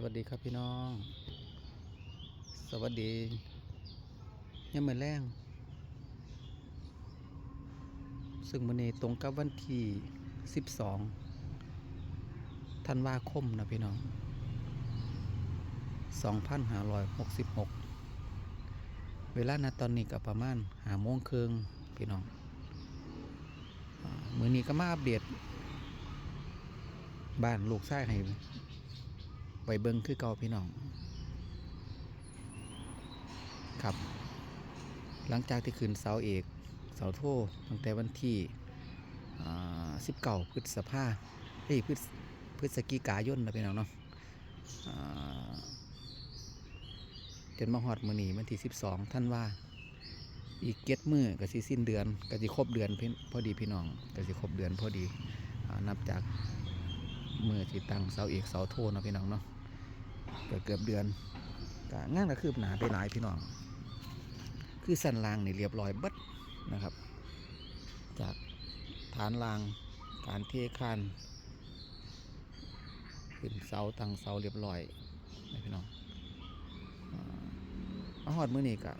สวัสดีครับพี่น้อง สวัสดียังมือนแรงซึ่งมันนี้ตรงกับวันที่ 12 ธันวาคมนะพี่น้อง 2566 เวลาณตอนนี้ก็ประมาณหาโมงครึ่งพี่น้อง มือนี้ก็มาอัปเดตบ้านลูกชายให้ ไปเบิ้งคือเก่าพี่น้อง ครับ หลังจากที่ขึ้นเสาเอกเสาโทตั้งแต่วันที่สิบเก้าพฤษภาเอ้ยพฤศพฤศจิกายนนะพี่น้องเนาะอ่าจนมาฮอดมือหนีวันที่สิบสองท่านว่า อีกเก็ดมือก็สิสิ้นเดือนก็สิครบเดือนพอดีพี่น้องก็สิครบเดือนพอดีอนับจากมือที่ตั้งเสาเอกเสาโทนะพี่น้องเนาะ เกือบเกือบเดือนก็งานก็คืบหนาไปหลายพี่น้อง คือสันรางนี่เรียบร้อยบัดนะครับ จากฐานรางการเทคานขึ้นเสาตั้งเสาเรียบร้อยนะพี่น้องอ่ามาฮอดมื้อนี้ก็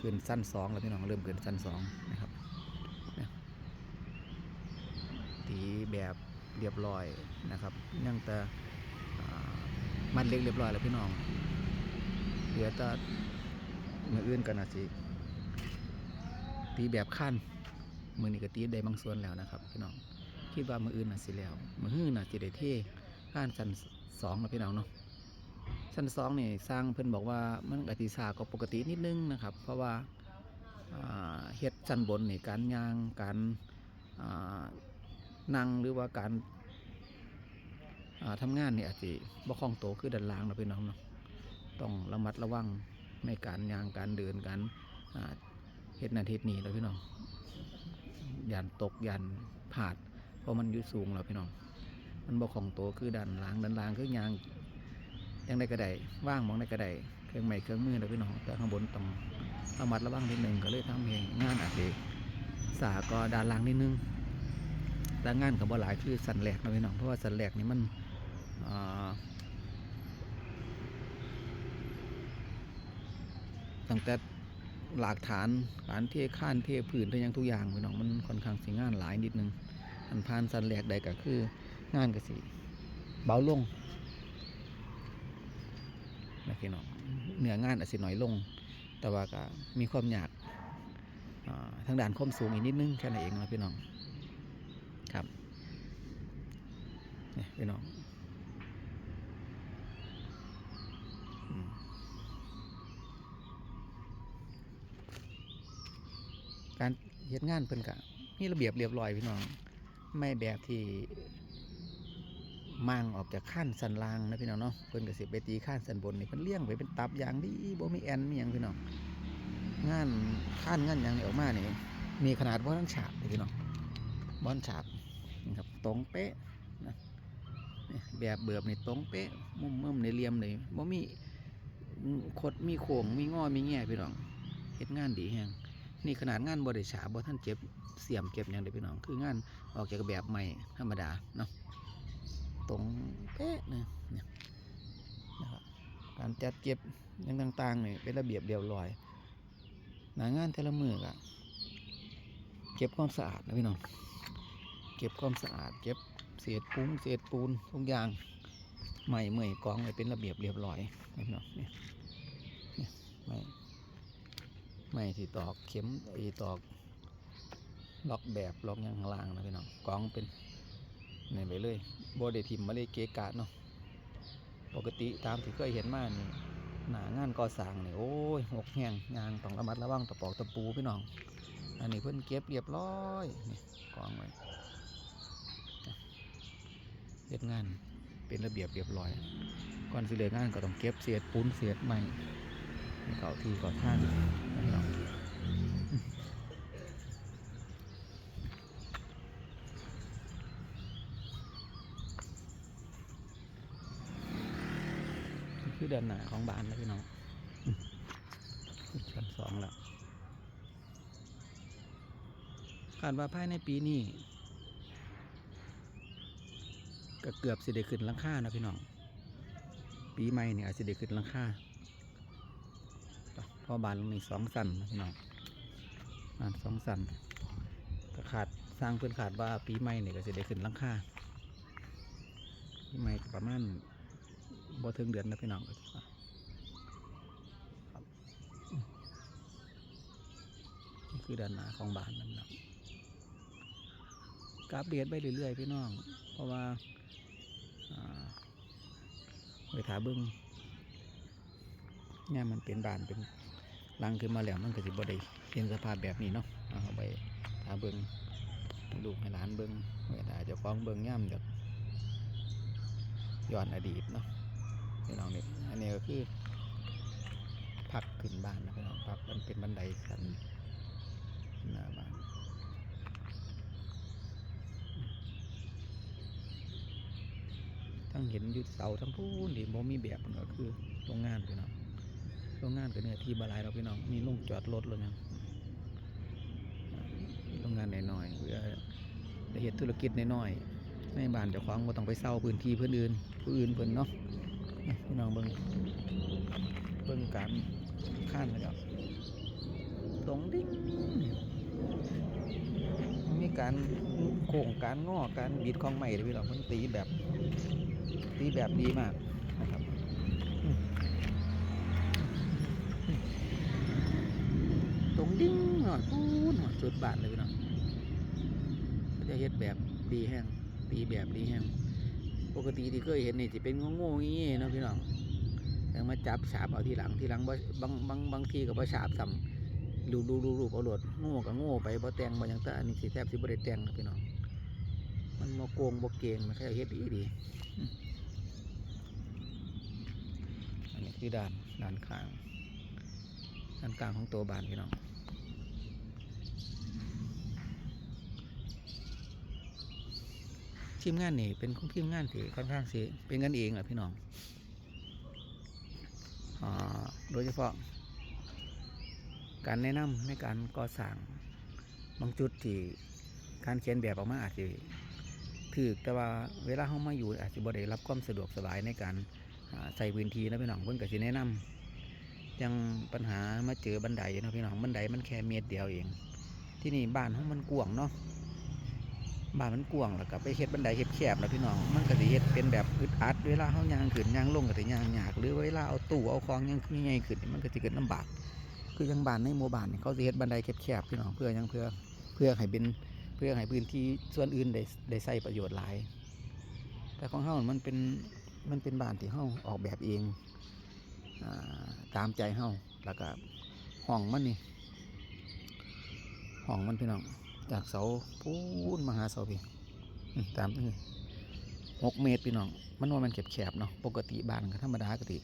ขึ้นสั้นสองแล้วพี่น้องเริ่มขึ้นสั้นสองนะครับเนี่ยตีแบบเรียบร้อยนะครับยังแต่ มัดเล็กเรียบร้อยแล้วพี่น้องเหลือแต่มืออื่นกันนะสิตีแบบขั้นมือนี้ก็ตีได้บางส่วนแล้วนะครับพี่น้องคิดว่ามืออื่นน่ะสิแล้วมือหื้อน่ะสิได้เท่ขั้นชั้นสองนะพี่น้องเนาะชั้นสองนี่สร้างเพิ่นบอกว่ามันกติสาก็ปกตินิดนึงนะครับ เพราะว่าเฮ็ดชั้นบนนี่การย่างการนั่งหรือว่าการ อ่าทำงานเนี่ยอาจจะบ่คล่องโตคือด้านล่างนะพี่น้องเนาะต้องระมัดระวังในการยางการเดินการเฮ็ดนาทีนี้แล้วพี่น้องยันตกยันผาด เพราะมันอยู่สูงแล้วพี่น้อง มันบกของโตคือดันล้างดันล้างคือยางยังได้กระไดว่างมองได้กระไดเครื่องไม้เครื่องมือแล้วพี่น้องแต่ข้างบนต้องระมัดระวังนิดนึงก็เลยทำให้งานอาจจะสาก็ด้านล่างนิดนึงแต่งานกับบ่หลายคือสันแหลกนะพี่น้องเพราะว่าสันแหลกนี่มัน ตั้งแต่หลักฐานการเทข้านเทพื้นทั้งยังทุกอย่างพี่น้องมันค่อนข้างสิงานหลายนิดนึงอันพานสันแหลกใดก็คืองานก็สิเบาลงนะพี่น้องเนื้องานอาจสิน้อยลง แต่ว่าก็มีความหยากอ่าทางด้านความสูงอีกนิดนึงแค่นั้นเองนะพี่น้องครับนี่พี่น้อง การเฮ็ดงานเพิ่นกะมีระเบียบเรียบร้อยพี่น้อง ไม่แบบที่มั่งออกจากขั้นสันล่างนะพี่น้องเนาะเพิ่นก็สิไปตีขั้นสันบนนี่เพิ่นเลี้ยงไว้เป็นตับอย่างดีบ่มีแอนมีหยังพี่น้องงานขั้นงานหยังนี่ออกมานี่มีขนาดบ่ทั้งฉาบเลยพี่น้องบ่ทันฉาบนี่ครับตรงเป๊ะนะแบบเบือบนี่ตรงเป๊ะมุมมุมในเหลี่ยมนี่บ่มีคดมีโค้งมีงอมีแง่พี่น้องเฮ็ดงานดีแฮง นี่ขนาดงานบริษาบ่ท่านเจ็บเสียมเก็บอย่างเดียวพี่น้อง คืองานออกจากแบบใหม่ธรรมดาเนาะตรงเป๊ะเนี่ยเนี่ยนะครับการจัดเก็บอย่างต่างๆนี่เป็นระเบียบเรียบร้อยหนางานแต่ละมือกะเก็บความสะอาดนะพี่น้องเก็บความสะอาด เก็บเศษปุ้งเศษปูนทุกอย่างใหม่เมื่อยกองไว้เป็นระเบียบเรียบร้อยนะพี่น้องเนี่ยเนี่ย ไม่ที่ตอกเข็มไอ้ตอกล็อกแบบล็อกอย่างข้างล่างนะพี่น้องกองเป็นนี่ไปเลยโบเดทิมมาเลยเกะกะเนาะปกติตามที่เคยเห็นมานี่หนางานก่อสร้างนี่โอ้ยหกแห้งยางต้องระมัดระวังตะปอกตะปูพี่น้อง อันนี้เพิ่นเก็บเรียบร้อยนี่กองไว้เฮ็ดงานเป็นระเบียบเรียบร้อยก่อนสิเลิกงานก็ต้องเก็บเศษปูนเศษไม้ให้ เก่าที่เก่าท่านนะพี่น้องนี่คือเดินหนาของบ้านนะพี่น้องอืมชั้นสองแล้วคาดว่าภายในปีนี้ก็เกือบสิได้ขึ้นหลังคานะพี่น้อง ปีใหม่เนี่ยอาจจะได้ขึ้นหลังคา เพราะบ้านลงนี้สองสันนะพี่น้องบานสองสันก็ขาดสร้างเพื่อนขาดว่าปีใหม่เนี่ยก็จะได้ขึ้นลังค่าปีใหม่ประมาณบ่ถึงเดือนนะพี่น้องก็สิว่าครับนี่คือด้านหน้าของบานนะพี่น้องกราบเรียนไปเรื่อยๆพี่น้อง เพราะว่าอ่าไปถาเบิ้งเนี่ยมันเป็นบานเป็น รังขึ้นมาแล้วมันก็สิบ่ได้เห็นสภาพแบบนี้เนาะเอาไปถาเบิ้งลูกให้หลานเบิ้งเวลาจะฟ้องเบิ้งย่ำเดี๋ยวย้อนอดีตเนาะพี่น้องนี่อันนี้ก็คือพักขึ้นบ้านนะพี่น้องพักมันเป็นบันไดสันหน้าบ้านทั้งเห็นยุดเสาทั้งพูนที่บ่มีแบบมันก็คือโรงงานพี่น้อง โรงงานก็เนี่ยที่บหลายเราพี่น้อง มีโรงจอดรถเลยนะโรงงานน้อยๆเพื่อได้เห็นธุรกิจน้อยๆในบ้านเจ้าของบ่ต้องไปเศร้าพื้นที่เพื่อนอื่นผู้อื่นเพิ่นเนาะพี่น้องเบิ่งเบิ่งการข้านนะครับตรงดิ้งมีการโค้งการงอการบิดของใหม่เลยพี่น้องมันตีแบบ ตีแบบดีมากนะครับอืมตรงดิ้งหน่อยปูนหน่อย สุดบาทเลยพี่น้องก็จะเฮ็ดแบบดีแห้งตีแบบดีแห้งปกติที่เคยเห็นนี่จะเป็นโง่ๆงี้เนาะพี่น้องแต่มาจับฉาบเอาทีหลังทีหลังบางบางบางทีก็บ่ฉาบซ้ำดูดูดูรูเอาหลดโง่ก็โง่ไปบ่แต่งบ่ยังต่อันนี้สิแทบสิบ่ได้แต่งนะพี่น้องมันบ่โกงบ่เก่งมันแค่เฮ็ดดีดีอันนี้คือด้านด้านข้างด้านกลางของตัวบานพี่น้อง ทีมงานนี่เป็นของทีมงานที่ค่อนข้างสิเป็นกันเองแหละพี่น้องอโดยเฉพาะ การแนะนำในการก่อสร้างบางจุดที่การเขียนแบบออกมาอาจจะถือแต่ว่าเวลาเขามาอยู่อาจจะบ่ได้รับความสะดวกสบายในการใส่พื้นที่นะพี่น้องเพิ่นก็สิแนะนำยังปัญหามาเจอบันไดนะพี่น้องบันไดมันแค่เมตรเดียวเอง ที่นี่บ้านของมันกว้างเนาะ บ้านมันกว้างแล้วก็ไปเฮ็ดบันไดเฮ็ดแคบนะพี่น้อง มันก็สิเฮ็ดเป็นแบบอึดอัดเวลาเฮายางขึ้นยางลงก็สิยางยากหรือเวลาเอาตู้เอาของยังใหญ่ขึ้นมันก็สิเกิดลำบาก คือยังบ้านในหมู่บ้านนี่เขาสิเฮ็ดบันไดแคบๆพี่น้องเพื่อยังเพื่อเพื่อให้เป็นเพื่อให้พื้นที่ส่วนอื่นได้ได้ใช้ประโยชน์หลาย แต่ของเฮามันเป็นมันเป็นบ้านที่เฮาออกแบบเองตามใจเฮาแล้วก็ห้องมันนี่ห้องมันพี่น้อง จากเสาพูนมาหาเสาพี่ตามนี้หกเมตรพี่น้อง มันว่ามันแคบๆเนาะ ปกติบ้านก็ธรรมดาปกติ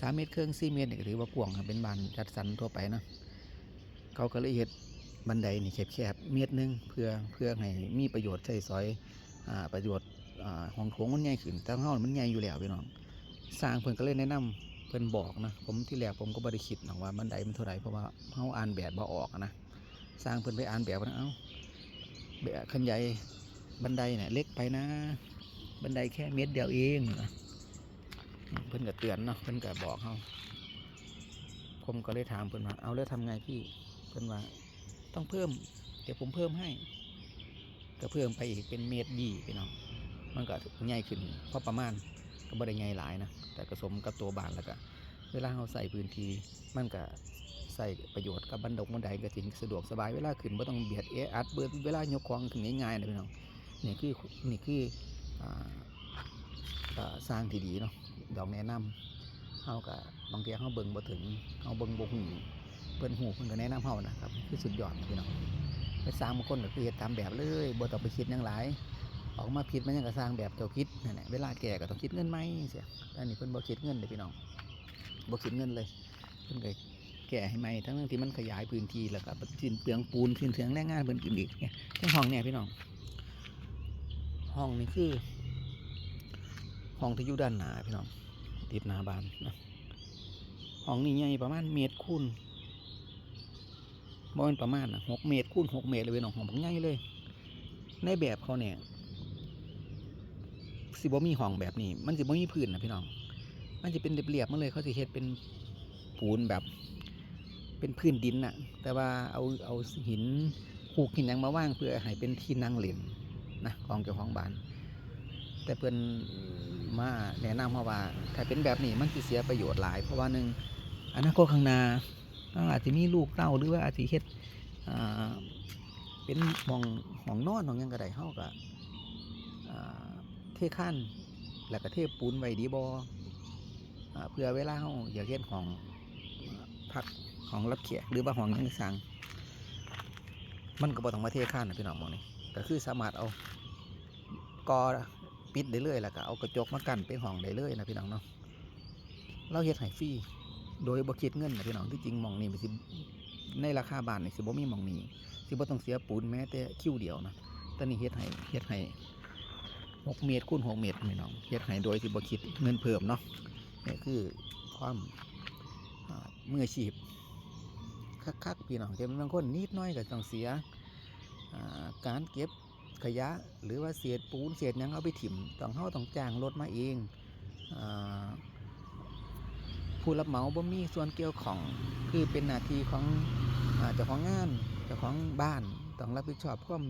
สามเมตรครึ่งสี่เมตรนี่ก็ถือว่ากว้างเป็นบ้านจัดสรรทั่วไปเนาะเขาก็เลยเฮ็ดบันไดนี่แคบๆเมตรหนึ่งเพื่อเพื่อให้มีประโยชน์ใช้สอยอ่าประโยชน์อ่าห้องโถงมันใหญ่ขึ้นแต่ห้องมันใหญ่อยู่แล้วพี่น้อง สร้างเพิ่อนก็เลยแนะนำเพิ่อนบอกนะ ผมที่แรกผมก็บ่ได้คิดหรอกว่าบันไดมันเท่าไหร่เพราะว่าเฮาอ่านแบบบ่ออกนะ สร้างเพิ่อนไปอ่านแบบว่าเอ้า แบบขันใหญ่บันไดเนี่ยเล็กไปนะ บันไดแค่เมตรเดียวเองเพิ่นก็เตือนเนาะเพิ่นก็บอกเฮาผมก็เลยถามเพิ่นว่าเอาแล้วทำไงพี่เพิ่นว่า ต้องเพิ่ม เดี๋ยวผมเพิ่มให้ ก็เพิ่มไปอีกเป็นเมตรยี่พี่น้องมันก็ใหญ่ขึ้นเพราะประมาณก็บ่ได้ใหญ่หลายนะแต่ก็สมกับตัวบานแล้วก็เวลาเราใส่พื้นที่มันก็ ส่ประโยชน์กับบันดงบันไดก็สิสะดวกสบายเวลาขึ้นบ่ต้องเบียดเอะอัดเบิดเวลายกของขึ้นง่ายๆนะพี่น้องนี่คือนี่คือสร้างที่ดีเนาะดอกแนะนำเฮาก็บางทีเฮาเบิ่งบ่ถึงเฮาเบิ่งบ่ฮู้เพิ่นฮู้เพิ่นก็แนะนำเฮานะครับคือสุดยอดพี่น้องไปสร้างบางคนก็คือเฮ็ดตามแบบเลยบ่ต้องไปคิดหยังหลายออกมาผิดมันยังกระสร้างแบบเจ้าคิดนั่นแหละเวลาแก่ก็ต้องคิดเงินไหมเสียอันนี้เพิ่นบ่คิดเงินเลยพี่น้องบ่คิดเงินเลยเพิ่นก็ แก่ให้ไหมทั้งๆที่มันขยายพื้นที่แล้วก็สิ้นเปลืองปูนสิ้นเปลืองแรงงานเพิ่นกินอีกเนี่ยที่ห้องเนี่ยพี่น้อง ห้องนี่คือ ห้องที่อยู่ด้านหนาพี่น้อง ติดหน้าบ้านนะห้องนี้ใหญ่ประมาณเมตรคูณบ่แม่นประมาณหกเมตรคูณหกเมตรเลยพี่น้องห้องบักใหญ่เลย ในแบบเขาเนี่ยสิบ่มีห้องแบบนี้ มันสิบ่มีพื้นนะพี่น้อง มันจะเป็นเรียบๆมาเลยเขาจะเฮ็ดเป็นปูนแบบ เป็นพื้นดินน่ะ แต่ว่าเอาเอาหินหูกหินยังมาว่างเพื่อให้เป็นที่นั่งเล่นนะของเจ้าของบ้าน แต่เพิ่นมาแนะนำมาะว่า ถ้าเป็นแบบนี้มันสิเสียประโยชน์หลาย เพราะว่าหนึ่งอนาคตข้างหน้าอาจจะมีลูกเต้าหรือว่าอาจจะเฮ็ดอ่าเป็นหมองห้องนอนของยังก็ได้เฮาก็อ่าเทขั้นแล้วก็เทปูนไว้ดีบอเพื่อเวลาเฮาอยากเฮ็ดห้องพัก ห้องรับแขกหรือว่าห้องยังสั่งมันก็บ่ต้องมาเทขั้นนะพี่น้องมองนี่ก็คือสามารถเอากอปิดได้เลยแล้วก็เอากระจกมากันเป็นห้องได้เลยนะพี่น้องเนาะเราเฮ็ดให้ฟรีโดยบ่คิดเงินนะพี่น้องที่จริงมองนี้มันสิในราคาบ้านนี่สิบ่มีมองนี้สิบ่ต้องเสียปูนแม้แต่คิวเดียวนะแต่นี่เฮ็ดให้เฮ็ดให้6เมตรคูณ6เมตรพี่น้องเฮ็ดให้โดยที่บ่คิดเงินเพิ่มเนาะนี่คือความอ่ามืออาชีพ คักๆพี่น้องแต่บางคนนิดน้อยก็ต้องเสียการเก็บขยะ หรือว่าเศษปูนเศษยังเอาไปถิ่มต้องเฮาต้องจ้างรถมาเองอผู้รับเหมาบ่มีส่วนเกี่ยวของคือเป็นหน้าที่ของเจ้าของงานเจ้าของบ้านต้องรับผิดชอบความ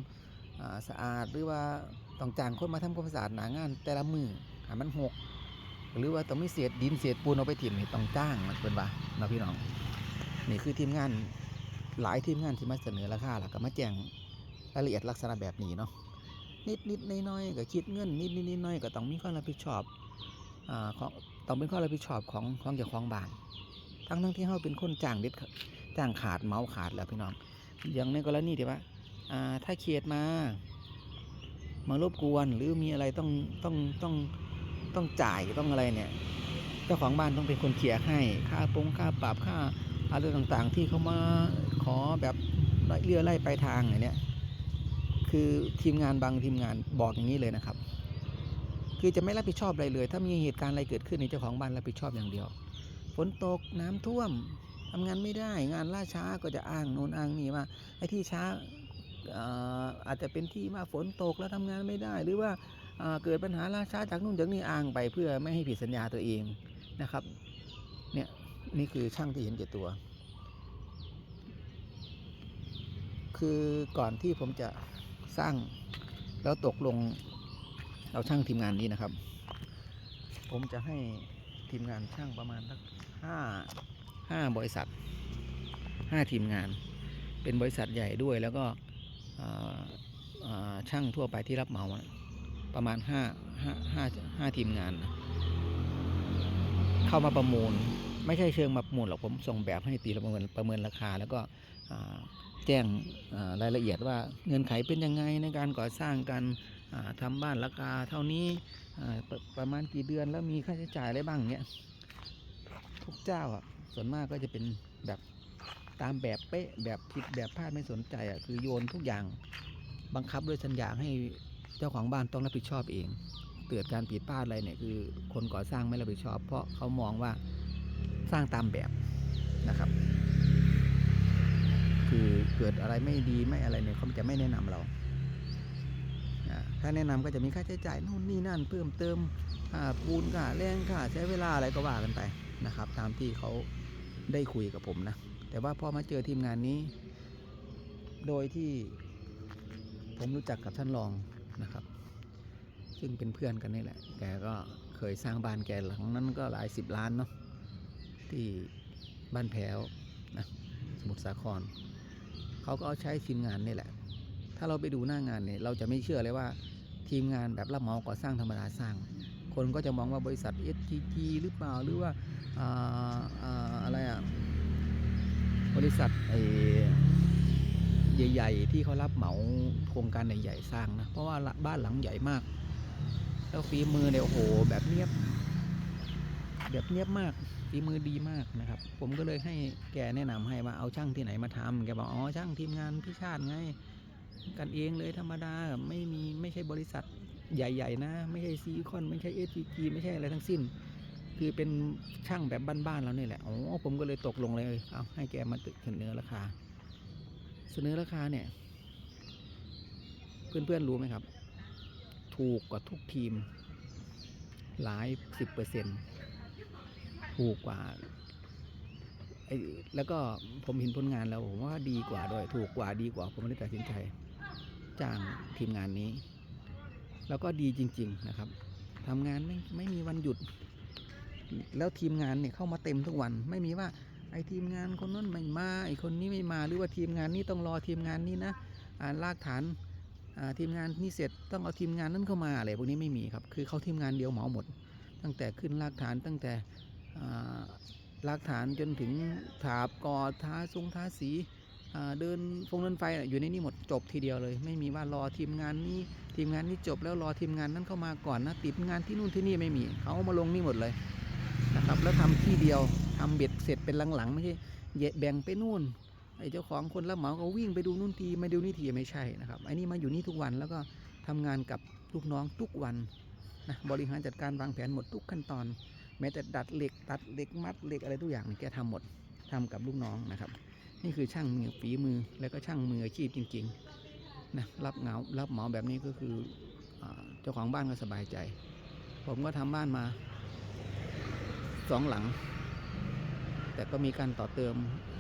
อ่าสะอาด หรือว่าต้องจ้างคนมาทำความสะอาดหน้างาน แต่ละมือห้มันหก หรือว่าต้องมีเศษดินเศษปูนเอาไปถิ่มต้องจ้างมันเป็นว่าเนาะพี่น้อง นี่คือทีมงานหลายทีมงานที่มาเสนอราคาแล้วก็มาแจ้งรายละเอียดลักษณะแบบนี้เนาะนิดนิดน้อยน้อยๆก็คิดเงินนิดนิดน้อยๆก็ต้องมีความรับผิดชอบอ่าของต้องเป็นความรับผิดชอบของของเจ้าของบ้านทั้งทั้งที่เขาเป็นคนจ้างเด็ดจ้างขาดเมาขาดแล้วพี่น้องอย่างในกรณีที่ว่าอ่าถ้าเขตมามารบกวนหรือมีอะไรต้องต้องต้องต้องจ่ายต้องอะไรเนี่ยเจ้าของบ้านต้องเป็นคนเคลียร์ให้ค่าปงค่าปรับค่า อะไรต่างๆที่เขามาขอแบบเลื่อไล่ไปลายทางอย่างเนี้ยคือทีมงานบางทีมงานบอกอย่างนี้เลยนะครับ คือจะไม่รับผิดชอบอะไรเลย ถ้ามีเหตุการณ์อะไรเกิดขึ้นในเจ้าของบ้านรับผิดชอบอย่างเดียวฝนตกน้ำท่วมทำงานไม่ได้งานล่าช้าก็จะอ้างโน่นอ้างนี่ว่าไอ้ที่ช้าอาจจะเป็นที่ว่าฝนตกแล้วทำงานไม่ได้ หรือว่าเอ่อเกิดปัญหาล่าช้าจากนู่นจากนี่อ้างไปเพื่อไม่ให้ผิดสัญญาตัวเองนะครับเนี่ย นี่คือช่างที่เห็นแก่ตัว คือก่อนที่ผมจะสร้างแล้วตกลงเราช่างทีมงานนี้นะครับ ผมจะให้ทีมงานช่างประมาณสักห้าห้าบริษัทห้าทีมงาน เป็นบริษัทใหญ่ด้วยแล้วก็ช่างทั่วไปที่รับเหมาประมาณห้าห้าห้าห้าทีมงาน เข้ามาประมูล ไม่ใช่เชิงมาประมูลหรอกผมส่งแบบให้ตีประเมินประเมินราคา แล้วก็แจ้งรายละเอียดว่าเงื่อนไขเป็นยังไงในการก่อสร้างการอ่าทำบ้านราคาเท่านี้ประประมาณกี่เดือนแล้วมีค่าใช้จ่ายอะไรบ้างเนี้ยทุกเจ้าอะส่วนมากก็จะเป็นแบบตามแบบเป๊ะแบบผิดแบบพลาดไม่สนใจอะคือโยนทุกอย่างบังคับด้วยสัญญาให้เจ้าของบ้านต้องรับผิดชอบเอง เกิดการผิดพลาดอะไรเนี่ยคือคนก่อสร้างไม่รับผิดชอบ เพราะเขามองว่า สร้างตามแบบนะครับ คือเกิดอะไรไม่ดีไม่อะไรเนี่ยเขาจะไม่แนะนำเรา ถ้าแนะนำก็จะมีค่าใช้จ่ายนู่นนี่นั่นเพิ่มเติมอ่าปูนค่าแรงค่าใช้เวลาอะไรก็ว่ากันไปนะครับ ตามที่เขาได้คุยกับผมนะ แต่ว่าพอมาเจอทีมงานนี้ โดยที่ผมรู้จักกับท่านรองนะครับ ซึ่งเป็นเพื่อนกันนี่แหละ แกก็เคยสร้างบ้านแกหลังนั้นก็หลายสิบล้านเนาะ ที่บ้านแพ้วนะสมุทรสาครเขาก็เอาใช้ทีมงานนี่แหละ ถ้าเราไปดูหน้างานเนี่ยเราจะไม่เชื่อเลยว่าทีมงานแบบรับเหมาก่อสร้างธรรมดาสร้าง คนก็จะมองว่าบริษัท STG หรือเปล่าหรือว่าอาอาอะไรอะบริษัทใหญ่ ๆ ที่เขารับเหมาโครงการใหญ่ๆสร้างนะเพราะว่าบ้านหลังใหญ่มาก แล้วฝีมือเนี่ยโอ้โหแบบเนี้ยบแบบเนี้ยบมาก ฝีมือดีมากนะครับ ผมก็เลยให้แกแนะนำให้ว่าเอาช่างที่ไหนมาทำแกบอกอ๋อช่างทีมงานพี่ชาติไง กันเองเลยธรรมดาไม่มีไม่ใช่บริษัทใหญ่ๆ นะ ไม่ใช่ซีคอนไม่ใช่เอทีไม่ใช่อะไรทั้งสิ้น คือเป็นช่างแบบบ้านๆเราเนี่ยแหละอ๋อผมก็เลยตกลงเลยเอาให้แกมาเสนอราคา เสนอราคาเนี่ย เพื่อนๆรู้ไหมครับ ถูกกว่าทุกทีมหลายสิบเปอร์เซ็นต์ ถูกกว่าไอ้แล้วก็ผมเห็นผลงานแล้วผมว่าดีกว่าด้วย ถูกกว่าดีกว่า ผมเลยตัดสินใจจ้างทีมงานนี้ แล้วก็ดีจริง ๆนะครับทำงานไม่ไม่มีวันหยุด แล้วทีมงานเนี่ยเข้ามาเต็มทุกวัน ไม่มีว่าไอ้ทีมงานคนนั้นไม่มาไอ้คนนี้ไม่มาหรือว่าทีมงานนี้ต้องรอทีมงานนี้นะอ่ารากฐานอ่าทีมงานนี้เสร็จต้องเอาทีมงานนั้นเข้ามาอะไรพวกนี้ไม่มีครับ คือเขาทีมงานเดียวเหมาหมด ตั้งแต่ขึ้นรากฐานตั้งแต่ รากฐานจนถึงถาบก่อท้าทรงท้าสีเดินฟงเดินไฟอยู่ในนี้หมดจบทีเดียวเลย ไม่มีว่ารอทีมงานนี้ทีมงานนี้จบแล้วรอทีมงานนั้นเข้ามาก่อนนะติดงานที่นู่นที่นี่ไม่มีเขามาลงนี่หมดเลยนะครับแล้วทำที่เดียวทำเบ็ดเสร็จเป็นหลังๆไม่ใช่แยะแบ่งไปนู่นไอ้เจ้าของคนรับเหมาก็วิ่งไปดูนู่นทีมาดูนี่ทีไม่ใช่นะครับไอ้นี่มาอยู่นี่ทุกวันแล้วก็ทำงานกับลูกน้องทุกวันนะบริหารจัดการวางแผนหมดทุกขั้นตอน แม้แต่ดัดเหล็กตัดเหล็กมัดเหล็กอะไรทุกอย่างแกทำหมดทำกับลูกน้องนะครับ นี่คือช่างมือฝีมือแล้วก็ช่างมืออาชีพจริงๆนะรับเงารับเหมาแบบนี้ก็คืออเจ้าของบ้านก็สบายใจ ผมก็ทำบ้านมาสองหลัง แต่ก็มีการต่อเติม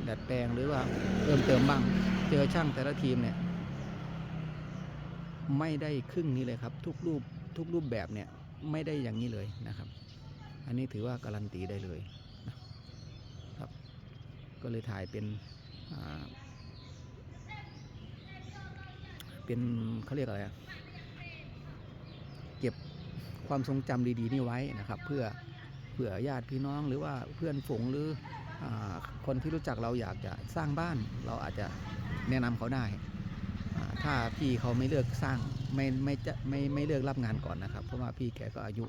ดัดแปลงหรือว่าเพิ่มเติมบ้าง เจอช่างแต่ละทีมเนี่ยไม่ได้ครึ่งนี้เลยครับ ทุกรูปทุกรูปแบบเนี่ยไม่ได้อย่างนี้เลยนะครับ อันนี้ถือว่าการันตีได้เลยนะครับ ก็เลยถ่ายเป็นเป็นเขาเรียกอะไรเก็บความทรงจำดีๆนี่ไว้นะครับ เพื่อเผื่อญาติพี่น้องหรือว่าเพื่อนฝูงหรืออคนที่รู้จักเราอยากจะสร้างบ้าน เราอาจจะแนะนำเขาได้ ถ้าพี่เขาไม่เลือกสร้างไม่ไม่จะไม่ไม่เลือกรับงานก่อนนะครับ เพราะว่าพี่แกก็อายุ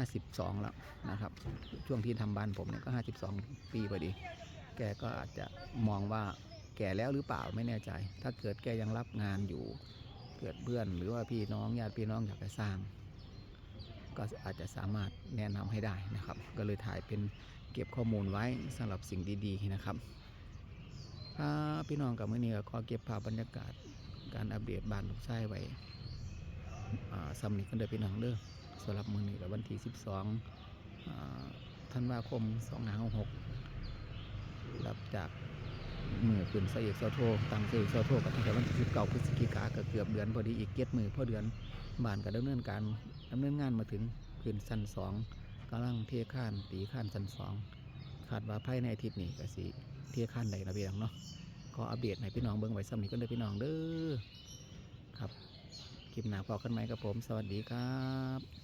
52แล้วนะครับ ช่วงที่ทำบ้านผมเนี่ยก็52ปีพอดี แกก็อาจจะมองว่าแก่แล้วหรือเปล่าไม่แน่ใจ ถ้าเกิดแกยังรับงานอยู่ เกิดเพื่อนหรือว่าพี่น้องญาติพี่น้องอยากจะสร้าง ก็อาจจะสามารถแนะนำให้ได้นะครับ ก็เลยถ่ายเป็นเก็บข้อมูลไว้สำหรับสิ่งดีๆนะครับถ้าพี่น้องกับมื่อนี้ก็ขอเก็บภาพบรรยากาศการอัปเดตบ้านลูกชายไว้อ่าซ้ำนี้กันเด้อพี่น้องเด้อ สำหรับมือนี้กับวันที่ 12อ่าธันวาคม2566รับจากมือขึ้นเสเอกโซโทตังเสเอกโซโทกับตั้งแต่วันที่สิบเก้าพฤศจิกาก็เกือบเดือนพอดีอีกเก็ดมือพอเดือนบ้านก็ดำเนินการดำเนินงานมาถึงขึ้นชั้นสองกำลังเทข้านตีข้านชั้นสองคาดว่าภายในอาทิตย์นี้ก็สิเทข้านใดนะพี่น้องเนาะก็อัปเดตให้พี่น้องเบิ่งไว้ซ้ำนี้ก็เด้อพี่น้องเด้อครับคลิปหน้าพอกันไหมกับผม สวัสดีครับ